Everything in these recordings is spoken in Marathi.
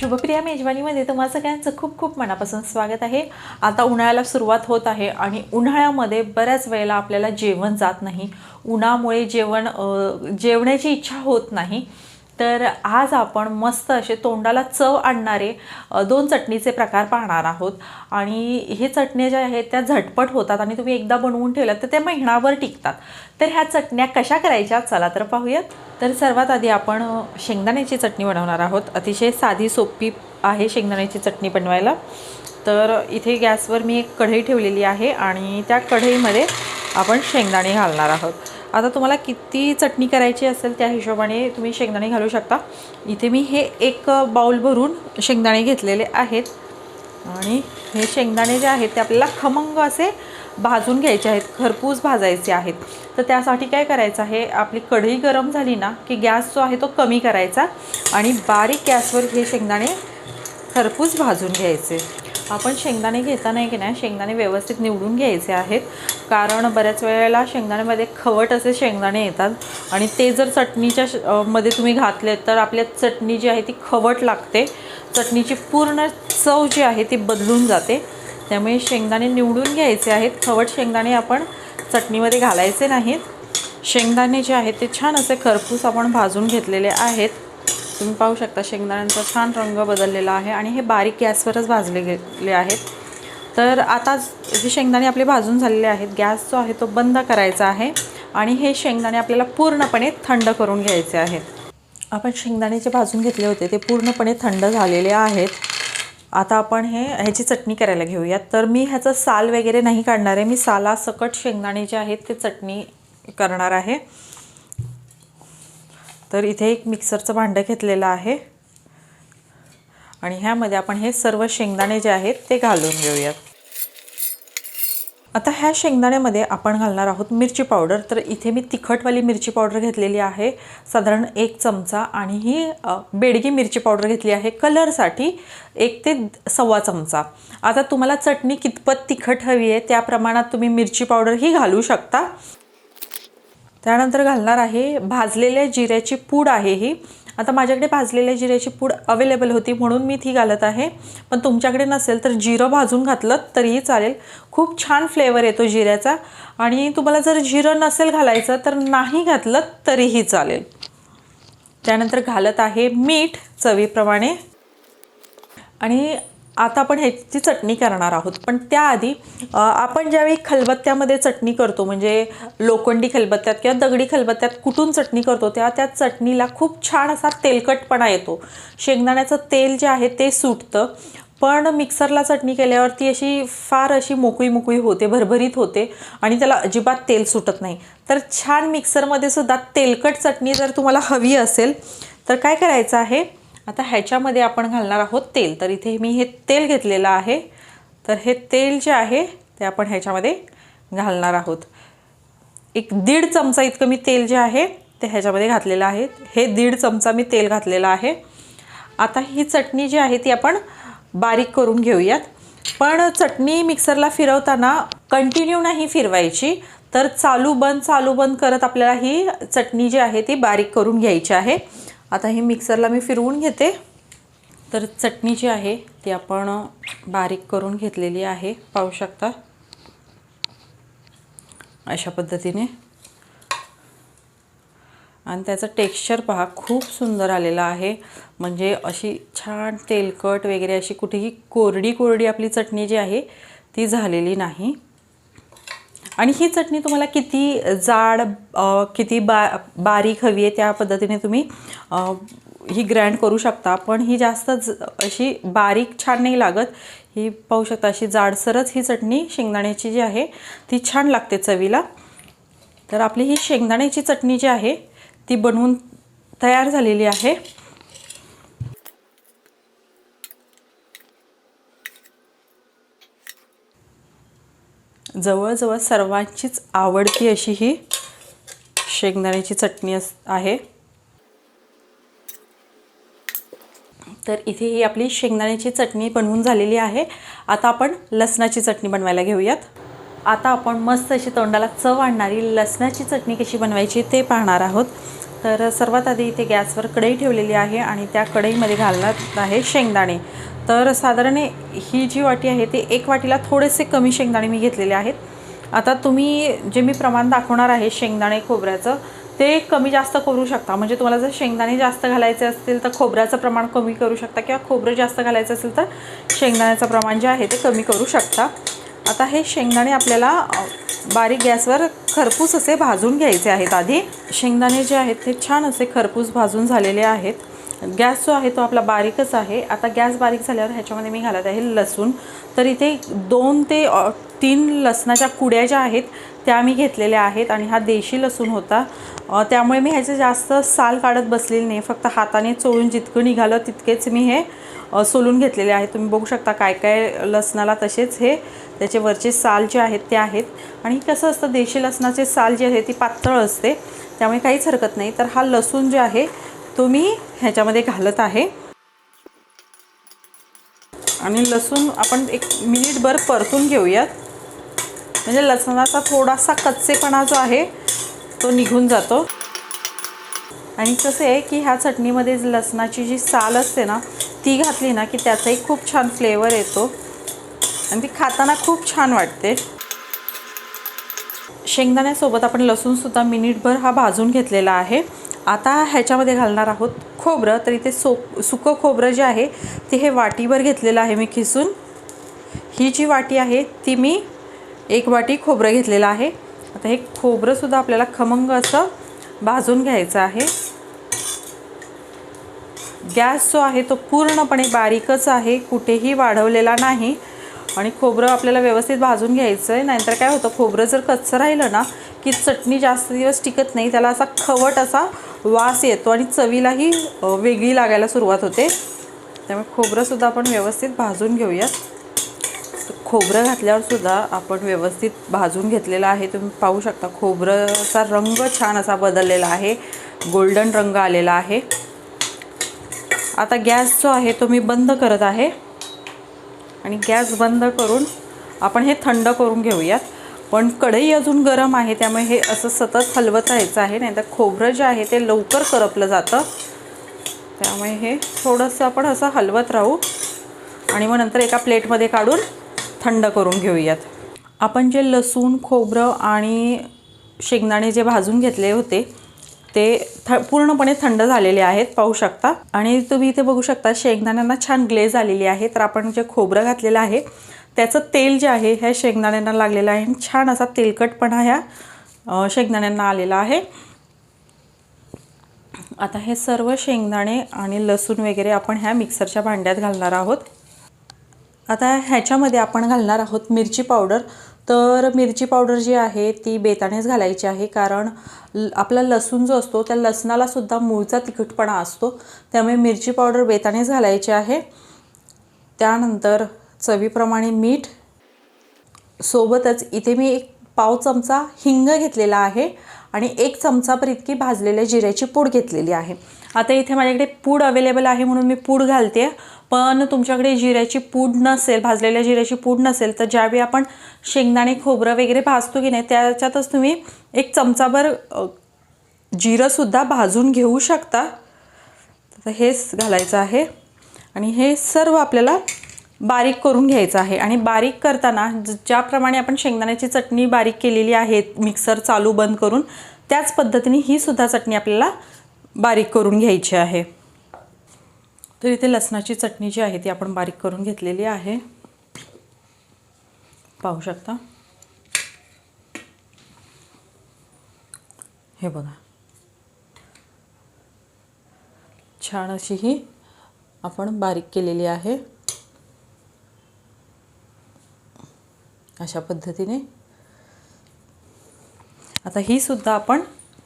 शुभप्रिया मेजवानीमध्ये तुम्हा सगळ्यांचं खूप खूप मनापासून स्वागत आहे. आता उन्हाळ्याला सुरुवात होत आहे आणि उन्हाळ्यामध्ये बऱ्याच वेळेला आपल्याला जेवण जात नाही. उन्हामुळे जेवण जेवण्याची इच्छा होत नाही. तर आज आपण मस्त असे तोंडाला चव आणणारे दोन चटणीचे प्रकार पाहणार आहोत. आणि हे चटण्या ज्या आहेत त्या झटपट होतात आणि तुम्ही एकदा बनवून ठेवल्यात तर त्या महिनाभर टिकतात. तर ह्या चटण्या कशा करायच्या चला तर पाहूयात. तर सर्वात आधी आपण शेंगदाण्याची चटणी बनवणार आहोत. अतिशय साधी सोपी आहे शेंगदाण्याची चटणी बनवायला. तर इथे गॅसवर मी एक कढई ठेवलेली आहे आणि त्या कढईमध्ये आपण शेंगदाणे घालणार आहोत. आता तुम्हाला किती चटणी करायची असेल त्या हिशोबाने तुम्ही शेंगदाणे घालू शकता. इथे मी हे एक बाउल भरून शेंगदाणे घेतलेले आहेत. आणि हे शेंगदाणे जे आहेत ते आपल्याला खमंग असे भाजून घ्यायचे आहेत. खरपूस भाजायचे आहेत. तर त्यासाठी काय करायचं आहे? आपली कढई गरम झाली ना की गॅस जो आहे तो कमी करायचा आणि बारीक गॅसवर हे शेंगदाणे खरपूस भाजून घ्यायचे. आपण शेंगदाणे घेताना की नाही शेंगदाणे व्यवस्थित निवडून घ्यायचे आहेत. कारण बऱ्याच वेळेला शेंगदाण्यामध्ये खवट असे शेंगदाणे येतात. आणि ते जर चटणीच्या मध्ये तुम्ही घातले तर आपल्या चटणी जी आहे ती खवट लागते. चटणीची पूर्ण चव जी आहे ती बदलून जाते. त्यामुळे शेंगदाणे निवडून घ्यायचे आहेत. खवट शेंगदाणे आपण चटणीमध्ये घालायचे नाहीत. शेंगदाणे जे आहेत ते छान असे खरपूस आपण भाजून घेतलेले आहेत. तुम्ही पाहू शकता शेंगदाण्यांचा छान रंग बदललेला आहे आणि हे बारीक गॅसवरच भाजले गेले आहेत. तर आता जे शेंगदाणे आपले भाजून झालेले आहेत गॅस जो आहे तो बंद करायचा आहे आणि हे शेंगदाणे आपल्याला पूर्णपणे थंड करून घ्यायचे आहेत. आपण शेंगदाणे जे भाजून घेतले होते ते पूर्णपणे थंड झालेले आहेत. आता आपण हे ह्याची चटणी करायला घेऊयात. तर मी ह्याचं साल वगैरे नाही काढणार आहे. मी साला सकट शेंगदाणे जे आहेत ते चटणी करणार आहे. तर इथे एक मिक्सरचं भांडं घेतलेलं आहे. आणि ह्यामध्ये आपण हे सर्व शेंगदाणे जे आहेत ते घालून घेऊयात. आता ह्या शेंगदाण्यामध्ये आपण घालणार आहोत मिरची पावडर. तर इथे मी तिखटवाली मिरची पावडर घेतलेली आहे. साधारण एक चमचा. आणि ही बेडगी मिरची पावडर घेतली आहे कलरसाठी एक ते सव्वा चमचा. आता तुम्हाला चटणी कितपत तिखट हवी आहे त्या प्रमाणात तुम्ही मिरची पावडर ही घालू शकता. त्यानंतर घालणार आहे भाजलेल्या जिऱ्याची पूड आहे ही. आता माझ्याकडे भाजलेल्या जिऱ्याची पूड अवेलेबल होती म्हणून मी ती घालत आहे. पण तुमच्याकडे नसेल तर जिरं भाजून घातलं तरीही चालेल. खूप छान फ्लेवर येतो जिऱ्याचा. आणि तुम्हाला जर जिरं नसेल घालायचं तर नाही घातलं तरीही चालेल. त्यानंतर घालत आहे मीठ चवीप्रमाणे. आणि आता आपण ह्याची चटणी करणार आहोत. पण त्याआधी आपण ज्यावेळी खलबत्त्यामध्ये चटणी करतो म्हणजे लोखंडी खलबत्त्यात किंवा दगडी खलबत्त्यात कुठून चटणी करतो तेव्हा त्या चटणीला खूप छान असा तेलकटपणा येतो. शेंगदाण्याचं तेल जे आहे ते सुटतं. पण मिक्सरला चटणी केल्यावर ती अशी फार अशी मोकळी मोकळी होते भरभरीत होते आणि त्याला अजिबात तेल सुटत नाही. तर छान मिक्सरमध्ये सुद्धा तेलकट चटणी जर तुम्हाला हवी असेल तर काय करायचं आहे? आता ह्याच्यामध्ये आपण घालणार आहोत तेल. तर इथे मी हे तेल घेतलेलं आहे. तर हे तेल जे आहे ते आपण ह्याच्यामध्ये घालणार आहोत. एक दीड चमचा इतकं मी तेल जे आहे ते ह्याच्यामध्ये घातलेलं आहे. हे दीड चमचा मी तेल घातलेलं आहे. आता ही चटणी जी आहे ती आपण बारीक करून घेऊयात. पण चटणी मिक्सरला फिरवताना कंटिन्यू नाही फिरवायची तर चालू बंद चालू बंद करत आपल्याला ही चटणी जी आहे ती बारीक करून घ्यायची आहे. आता हे मिक्सरला मी फिरवून घेते. तर चटणी जी आहे ती आपण बारीक करून घेतलेली आहे. पाहू शकता. अशा पद्धतीने. आणि त्याचं टेक्स्चर पहा खूप सुंदर आलेलं आहे. म्हणजे अशी छान तेलकट वगैरे अशी कुठेही कोरडी कोरडी आपली चटणी जी आहे ती झालेली नाही. आणि ही चटणी तुम्हाला किती जाड किती बा बारीक हवी आहे त्या पद्धतीने तुम्ही ही ग्रँड करू शकता. पण ही जास्त ज- अशी बारीक छान नाही लागत. ही पाहू शकता अशी जाडसरच ही चटणी शेंगदाण्याची जी आहे ती छान लागते चवीला. तर आपली ही शेंगदाण्याची चटणी जी आहे ती बनवून तयार झालेली आहे. जवळजवळ सर्वांचीच आवडती अशी ही शेंगदाण्याची चटणी अस आहे. तर इथे ही आपली शेंगदाण्याची चटणी बनवून झालेली आहे. आता आपण लसणाची चटणी बनवायला घेऊयात. आता आपण मस्त अशी तोंडाला चव आणणारी लसणाची चटणी कशी बनवायची ते पाहणार आहोत. तर सर्वात आधी इथे गॅसवर कढई ठेवलेली आहे आणि त्या कढईमध्ये घालणार आहे शेंगदाणे. तर साधारण ही जी वाटी आहे ते एक वाटीला थोडेसे कमी शेंगदाणे मी घेतलेले आहेत. आता तुम्ही जे मी प्रमाण दाखवणार आहे शेंगदाणे खोबऱ्याचं ते कमी जास्त करू शकता. म्हणजे तुम्हाला जर शेंगदाणे जास्त घालायचे असतील तर खोबऱ्याचं प्रमाण कमी करू शकता किंवा खोबरं जास्त घालायचं असेल तर शेंगदाण्याचं प्रमाण जे आहे ते कमी करू शकता. आता हे शेंगदाणे आपल्याला बारीक गॅसवर खरपूस असे भाजून घ्यायचे आहेत आधी. शेंगदाणे जे आहेत ते छान असे खरपूस भाजून झालेले आहेत. गॅस जो आहे तो आपला बारीकच आहे. आता गॅस बारीक झाल्यावर ह्याच्यामध्ये मी घालत आहे लसूण. तर इथे दोन ते तीन लसणाच्या कुड्या ज्या आहेत त्या मी घेतलेल्या आहेत आणि हा देशी लसूण होता. त्यामुळे मी ह्याचे जास्त साल काढत बसलेली नाही. फक्त हाताने चोळून जितकं निघालं तितकेच मी हे सोलून घेतलेले आहे. तुम्ही बघू शकता काय काय लसणाला तसेच हे त्याचे वरचे साल जे आहेत ते आहेत. आणि कसं असतं देशी लसणाचे साल जे आहे ती पातळ असते. त्यामुळे काहीच हरकत नाही. तर हा लसूण जे आहे तो मी ह्याच्यामध्ये घालत आहे. आणि लसूण आपण एक मिनिटभर परतून घेऊयात. म्हणजे लसणाचा थोडासा कच्चेपणा जो आहे तो निघून जातो. आणि कसं आहे की ह्या चटणीमध्ये लसणाची जी साल असते ना ती घातली ना की त्याचाही खूप छान फ्लेवर येतो. आणि ती खाताना खूप छान वाटते. शेंगदाण्यासोबत आपण लसूणसुद्धा मिनिटभर हा भाजून घेतलेला आहे. आता ह्याच्यामध्ये घालणार आहोत खोबरं. तर इथे सो सुकं खोबरं जे आहे ते हे वाटीवर घेतलेलं आहे मी खिसून. ही जी वाटी आहे ती मी एक वाटी खोबरं घेतलेलं आहे. आता हे खोबरंसुद्धा आपल्याला खमंग असं भाजून घ्यायचं आहे. गॅस जो आहे तो पूर्णपणे बारीकच आहे. कुठेही वाढवलेला नाही. आणि खोबरं आपल्याला व्यवस्थित भाजून घ्यायचं आहे नाहीतर काय होतं खोबरं जर कच्चं राहिलं ना की चटणी जास्त दिवस टिकत नाही त्याला असा खवट असा वास येतो आणि चवीलाही वेगळी लागायला सुरुवात होते. त्यामुळे खोबरंसुद्धा आपण व्यवस्थित भाजून घेऊयात. खोबरं घातल्यावरसुद्धा आपण व्यवस्थित भाजून घेतलेलं आहे. तुम्ही पाहू शकता खोबरंचा रंग छान असा बदललेला आहे. गोल्डन रंग आलेला आहे. आता गॅस जो आहे तो मी बंद करत आहे. आणि गॅस बंद करून आपण हे थंड करून घेऊयात. पण कढई अजून गरम आहे त्यामुळे हे असं सतत हलवत राहायचं आहे. नाही तर खोबरं जे आहे ते लवकर करपलं जातं. त्यामुळे हे थोडंसं आपण असं हलवत राहू. आणि मग नंतर एका प्लेटमध्ये काढून थंड करून घेऊयात. आपण जे लसूण खोबरं आणि शेंगदाणे जे भाजून घेतले होते ते थ पूर्णपणे थंड झालेले आहेत पाहू शकता. आणि तुम्ही इथे बघू शकता शेंगदाण्यांना छान ग्लेज आलेली आहे. तर आपण जे खोबरं घातलेलं आहे त्याचं तेल जे आहे ह्या शेंगदाण्यांना लागलेलं आहे. आणि छान असा तेलकटपणा ह्या शेंगदाण्यांना आलेला आहे. आता हे सर्व शेंगदाणे आणि लसूण वगैरे आपण ह्या मिक्सरच्या भांड्यात घालणार आहोत. आता ह्याच्यामध्ये आपण घालणार आहोत मिरची पावडर. तर मिरची पावडर जी आहे ती बेतानेच घालायची आहे कारण ल- आपला लसूण जो असतो त्या लसणालासुद्धा मूळचा तिखटपणा असतो. त्यामुळे मिरची पावडर बेतानेच घालायची आहे. त्यानंतर चवीप्रमाणे मीठ. सोबतच इथे मी एक पाव चमचा हिंग घेतलेला आहे आणि एक चमचाभर इतकी भाजलेल्या जिऱ्याची पूड घेतलेली आहे. आता इथे माझ्याकडे पूड अवेलेबल आहे म्हणून मी पूड घालते पण तुमच्याकडे जिऱ्याची पूड नसेल भाजलेल्या जिऱ्याची पूड नसेल तर ज्यावेळी आपण शेंगदाणे खोबरं वगैरे भाजतो की नाही त्याच्यातच तुम्ही एक चमचाभर जिरंसुद्धा भाजून घेऊ शकता. तर हेच घालायचं आहे. आणि हे सर्व आपल्याला बारीक करून घ्यायचं आहे. आणि बारीक करताना ज- ज्याप्रमाणे आपण शेंगदाण्याची चटणी बारीक केलेली आहे मिक्सर चालू बंद करून त्याच पद्धतीने ही सुद्धा चटणी आपल्याला बारीक करून घ्यायची आहे. तर इथे लसणाची चटणी जी आहे ती आपण बारीक करून घेतलेली आहे. पाहू शकता? हे बघा. छान अशी ही आपण बारीक केलेली आहे. अशा पद्धतीने. आता ही सुद्धा आपण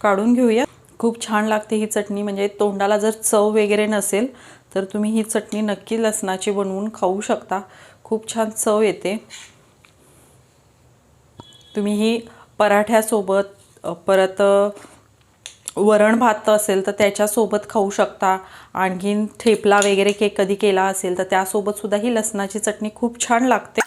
काढून घेऊया. खूप छान लागते ही चटणी. म्हणजे तोंडाला जर चव वगैरे नसेल तर तुम्ही ही चटणी नक्की लसणाची बनवून खाऊ शकता. खूप छान चव येते. तुम्ही ही पराठ्यासोबत परत वरण भात असेल तर त्याच्यासोबत खाऊ शकता. आणखीन ठेपला वगैरे के कधी केला असेल तर त्यासोबत सुद्धा ही लसणाची चटणी खूप छान लागते.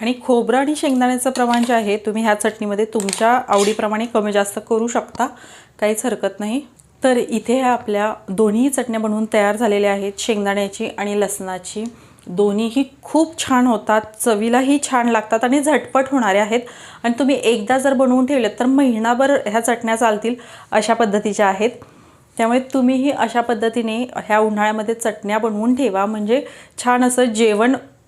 आणि खोबरं आणि शेंगदाण्याचं प्रमाण जे आहे तुम्ही ह्या चटणीमध्ये तुमच्या आवडीप्रमाणे कमी जास्त करू शकता. काहीच हरकत नाही. तर इथे ह्या आपल्या दोन्ही चटण्या बनवून तयार झालेल्या आहेत. शेंगदाण्याची आणि लसणाची. दोन्हीही खूप छान होतात. चवीलाही छान लागतात आणि झटपट होणारे आहेत. आणि तुम्ही एकदा जर बनवून ठेवलं तर महिनाभर ह्या चटण्या चालतील अशा पद्धतीच्या आहेत. त्यामुळे तुम्हीही अशा पद्धतीने ह्या उन्हाळ्यामध्ये चटण्या बनवून ठेवा. म्हणजे छान असं जेवण